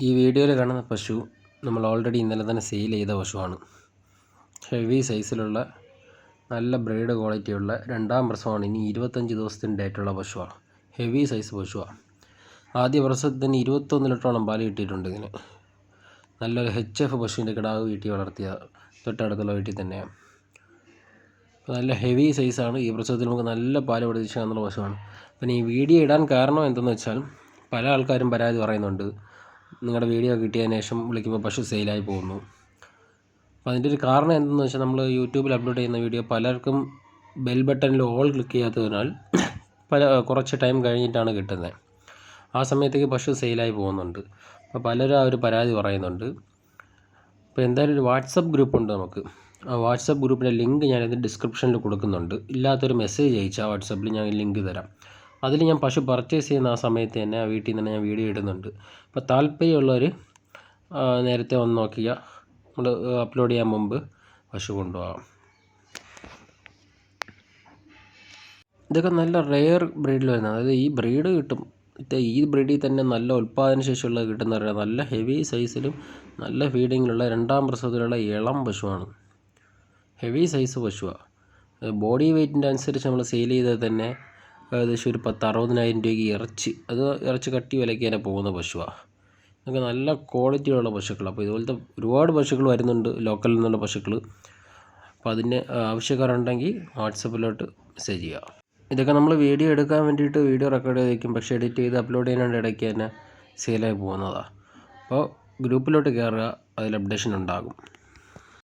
ഈ വീഡിയോയിൽ കാണുന്ന പശു നമ്മൾ ഓൾറെഡി ഇന്നലെ തന്നെ സെയിൽ ചെയ്ത പശുവാണ്. ഹെവി സൈസിലുള്ള നല്ല ബ്രീഡ് ക്വാളിറ്റിയുള്ള രണ്ടാം പ്രസവമാണ്. ഇനി ഇരുപത്തഞ്ച് ദിവസത്തിന് ഡേറ്റുള്ള പശുവാണ്. ഹെവി സൈസ് പശുവാണ് ആദ്യ പ്രസവത്തിന് ഇരുപത്തൊന്ന് ലിറ്ററോളം പാൽ കിട്ടിയിട്ടുണ്ട് ഇതിന്. നല്ലൊരു എച്ച് എഫ് പശുവിന്റെ കിടാവ് വീട്ടിൽ വളർത്തിയ തൊട്ടടുത്തുള്ള വീട്ടിൽ തന്നെയാണ്. നല്ല ഹെവി സൈസാണ് ഈ പ്രസവത്തിൽ നമുക്ക് നല്ല പാൽ പ്രതീക്ഷിക്കാവുന്ന പശുവാണ്. പിന്നെ ഈ വീഡിയോ ഇടാൻ കാരണം എന്തെന്ന് വെച്ചാൽ പല ആൾക്കാരും പരാതി പറയുന്നുണ്ട്. നിങ്ങളുടെ വീഡിയോ കിട്ടിയതിന് ശേഷം വിളിക്കുമ്പോൾ പശു സെയിലായി പോകുന്നു. അപ്പോൾ അതിന്റെ ഒരു കാരണം എന്തെന്ന് വെച്ചാൽ നമ്മൾ യൂട്യൂബിൽ അപ്ലോഡ് ചെയ്യുന്ന വീഡിയോ പലർക്കും ബെൽ ബട്ടണിൽ ഓൾ ക്ലിക്ക് ചെയ്യാത്തതിനാൽ പല കുറച്ച് ടൈം കഴിഞ്ഞിട്ടാണ് കിട്ടുന്നത്. ആ സമയത്തേക്ക് പശു സെയിലായി പോകുന്നുണ്ട്. അപ്പോൾ പലരും ആ ഒരു പരാതി പറയുന്നുണ്ട്. അപ്പോൾ എന്തായാലും ഒരു വാട്സപ്പ് ഗ്രൂപ്പുണ്ട് നമുക്ക്. ആ വാട്സപ്പ് ഗ്രൂപ്പിന്റെ ലിങ്ക് ഞാനിത് ഡിസ്ക്രിപ്ഷനിൽ കൊടുക്കുന്നുണ്ട്. ഇല്ലാത്തൊരു മെസ്സേജ് അയച്ചാൽ വാട്സപ്പിൽ ഞാൻ ലിങ്ക് തരാം. അതിൽ ഞാൻ പശു പർച്ചേസ് ചെയ്യുന്ന ആ സമയത്ത് തന്നെ ആ വീട്ടിൽ നിന്ന് ഞാൻ വീഡിയോ ഇടുന്നുണ്ട്. അപ്പോൾ താല്പര്യമുള്ളവർ നേരത്തെ വന്ന് നോക്കിയ നമ്മൾ അപ്ലോഡ് ചെയ്യാൻ മുമ്പ് പശു കൊണ്ടുപോകാം. ഇതൊക്കെ നല്ല റെയർ ബ്രീഡിൽ വരുന്നത്. അതായത് ഈ ബ്രീഡ് കിട്ടും. ഈ ബ്രീഡിൽ തന്നെ നല്ല ഉൽപ്പാദനശേഷിയുള്ള കിട്ടുന്ന നല്ല ഹെവി സൈസിലും നല്ല ഫീഡിങ്ങിലുള്ള രണ്ടാം പ്രസവത്തിലുള്ള ഇളം പശുവാണ്. ഹെവി സൈസ് പശുവാണ് ബോഡി വെയ്റ്റിന്റെ അനുസരിച്ച് നമ്മൾ സെയിൽ ചെയ്താൽ തന്നെ ഏകദേശം ഒരു പത്ത് അറുപതിനായിരം രൂപയ്ക്ക് ഇറച്ചി. അത് ഇറച്ചി കട്ടി വിലയ്ക്ക് തന്നെ പോകുന്ന പശുവാണ് നമുക്ക് നല്ല ക്വാളിറ്റിയുള്ള പശുക്കളാണ് അപ്പോൾ ഇതുപോലത്തെ ഒരുപാട് പശുക്കൾ വരുന്നുണ്ട് ലോക്കലിൽ നിന്നുള്ള പശുക്കൾ അപ്പോൾ അതിന് ആവശ്യക്കാരുണ്ടെങ്കിൽ വാട്സപ്പിലോട്ട് മെസ്സേജ് ചെയ്യുക ഇതൊക്കെ നമ്മൾ വീഡിയോ എടുക്കാൻ വേണ്ടിയിട്ട് വീഡിയോ റെക്കോർഡ് ചെയ്ത് വയ്ക്കും പക്ഷേ എഡിറ്റ് ചെയ്ത് അപ്ലോഡ് ചെയ്യുന്നതിന്റെ ഇടയ്ക്ക് തന്നെ സെയിലായി പോകുന്നതാണ് അപ്പോൾ ഗ്രൂപ്പിലോട്ട് കയറുക അതിൽ അപ്ഡേഷൻ ഉണ്ടാകും.